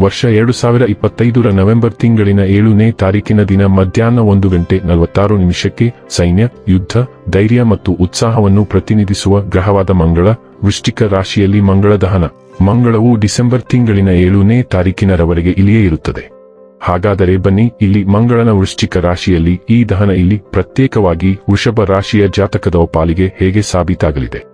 ವರ್ಷ ಎರಡು ಸಾವಿರ ಇಪ್ಪತ್ತೈದರ ನವೆಂಬರ್ ತಿಂಗಳಿನ ಏಳನೇ ತಾರೀಕಿನ ದಿನ ಮಧ್ಯಾಹ್ನ ಒಂದು ಗಂಟೆ ನಲವತ್ತಾರು ನಿಮಿಷಕ್ಕೆ ಸೈನ್ಯ, ಯುದ್ಧ, ಧೈರ್ಯ ಮತ್ತು ಉತ್ಸಾಹವನ್ನು ಪ್ರತಿನಿಧಿಸುವ ಗ್ರಹವಾದ ಮಂಗಳ ವೃಷ್ಟಿಕ ರಾಶಿಯಲ್ಲಿ ಮಂಗಳ ದಹನ. ಮಂಗಳವು ಡಿಸೆಂಬರ್ ತಿಂಗಳಿನ ಏಳನೇ ತಾರೀಕಿನರವರೆಗೆ ಇಲ್ಲಿಯೇ ಇರುತ್ತದೆ. ಹಾಗಾದರೆ ಬನ್ನಿ, ಇಲ್ಲಿ ಮಂಗಳನ ವೃಶ್ಚಿಕ ರಾಶಿಯಲ್ಲಿ ಈ ದಹನ ಇಲ್ಲಿ ಪ್ರತ್ಯೇಕವಾಗಿ ವೃಷಭ ರಾಶಿಯ ಜಾತಕದ ಪಾಲಿಗೆ ಹೇಗೆ ಸಾಬೀತಾಗಲಿದೆ?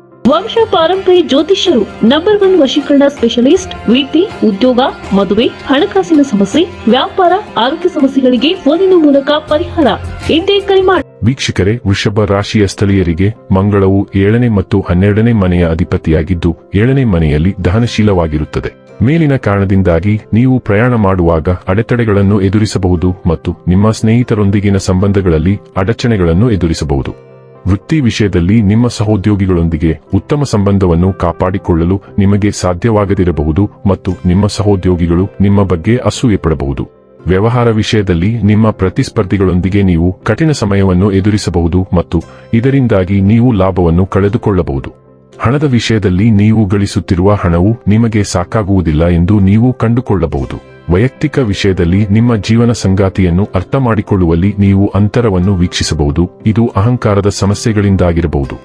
ವಂಶ ಪಾರಂಪರ್ಯ ಜ್ಯೋತಿಷ್ಯರು ನಂಬರ್ ಒನ್ ವಶೀಕರಣ ಸ್ಪೆಷಲಿಸ್ಟ್ ವಿದ್ಯೆ ಉದ್ಯೋಗ, ಮದುವೆ, ಹಣಕಾಸಿನ ಸಮಸ್ಯೆ, ವ್ಯಾಪಾರ, ಆರೋಗ್ಯ ಸಮಸ್ಯೆಗಳಿಗೆ ಫೋನಿನ ಮೂಲಕ ಪರಿಹಾರ. ಎಂದೇ ಕರೆ ಮಾಡಿ ವೀಕ್ಷಕರೇ, ವೃಷಭ ರಾಶಿಯ ಸ್ಥಳೀಯರಿಗೆ ಮಂಗಳವು ಏಳನೇ ಮತ್ತು ಹನ್ನೆರಡನೇ ಮನೆಯ ಅಧಿಪತಿಯಾಗಿದ್ದು, ಏಳನೇ ಮನೆಯಲ್ಲಿ ದಹನಶೀಲವಾಗಿರುತ್ತದೆ. ಮೇಲಿನ ಕಾರಣದಿಂದಾಗಿ ನೀವು ಪ್ರಯಾಣ ಮಾಡುವಾಗ ಅಡೆತಡೆಗಳನ್ನು ಎದುರಿಸಬಹುದು ಮತ್ತು ನಿಮ್ಮ ಸ್ನೇಹಿತರೊಂದಿಗಿನ ಸಂಬಂಧಗಳಲ್ಲಿ ಅಡಚಣೆಗಳನ್ನು ಎದುರಿಸಬಹುದು. ವೃತ್ತಿ ವಿಷಯದಲ್ಲಿ ನಿಮ್ಮ ಸಹೋದ್ಯೋಗಿಗಳೊಂದಿಗೆ ಉತ್ತಮ ಸಂಬಂಧವನ್ನು ಕಾಪಾಡಿಕೊಳ್ಳಲು ನಿಮಗೆ ಸಾಧ್ಯವಾಗದಿರಬಹುದು ಮತ್ತು ನಿಮ್ಮ ಸಹೋದ್ಯೋಗಿಗಳು ನಿಮ್ಮ ಬಗ್ಗೆ ಅಸೂಯೆ ಪಡಬಹುದು. ವ್ಯವಹಾರ ವಿಷಯದಲ್ಲಿ ನಿಮ್ಮ ಪ್ರತಿಸ್ಪರ್ಧಿಗಳೊಂದಿಗೆ ನೀವು ಕಠಿಣ ಸಮಯವನ್ನು ಎದುರಿಸಬಹುದು ಮತ್ತು ಇದರಿಂದಾಗಿ ನೀವು ಲಾಭವನ್ನು ಕಳೆದುಕೊಳ್ಳಬಹುದು. ಹಣದ ವಿಷಯದಲ್ಲಿ ನೀವು ಗಳಿಸುತ್ತಿರುವ ಹಣವು ನಿಮಗೆ ಸಾಕಾಗುವುದಿಲ್ಲ ಎಂದು ನೀವು ಕಂಡುಕೊಳ್ಳಬಹುದು. ವೈಯಕ್ತಿಕ ವಿಷಯದಲ್ಲಿ ನಿಮ್ಮ ಜೀವನ ಸಂಗಾತಿಯನ್ನು ಅರ್ಥ ಮಾಡಿಕೊಳ್ಳುವಲ್ಲಿ ನೀವು ಅಂತರವನ್ನು ವೀಕ್ಷಿಸಬಹುದು. ಇದು ಅಹಂಕಾರದ ಸಮಸ್ಯೆಗಳಿಂದಾಗಿರಬಹುದು.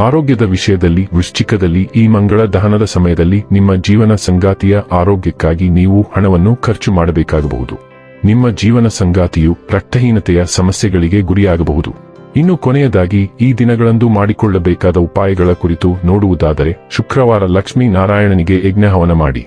ಆರೋಗ್ಯದ ವಿಷಯದಲ್ಲಿ, ವೃಶ್ಚಿಕದಲ್ಲಿ, ಈ ಮಂಗಳ ದಹನದ ಸಮಯದಲ್ಲಿ ನಿಮ್ಮ ಜೀವನ ಸಂಗಾತಿಯ ಆರೋಗ್ಯಕ್ಕಾಗಿ ನೀವು ಹಣವನ್ನು ಖರ್ಚು ಮಾಡಬೇಕಾಗಬಹುದು. ನಿಮ್ಮ ಜೀವನ ಸಂಗಾತಿಯು ರಕ್ತಹೀನತೆಯ ಸಮಸ್ಯೆಗಳಿಗೆ ಗುರಿಯಾಗಬಹುದು. ಇನ್ನು ಕೊನೆಯದಾಗಿ, ಈ ದಿನಗಳಂದು ಮಾಡಿಕೊಳ್ಳಬೇಕಾದ ಉಪಾಯಗಳ ಕುರಿತು ನೋಡುವುದಾದರೆ, ಶುಕ್ರವಾರ ಲಕ್ಷ್ಮೀ ನಾರಾಯಣನಿಗೆ ಯಜ್ಞಹವನ ಮಾಡಿ.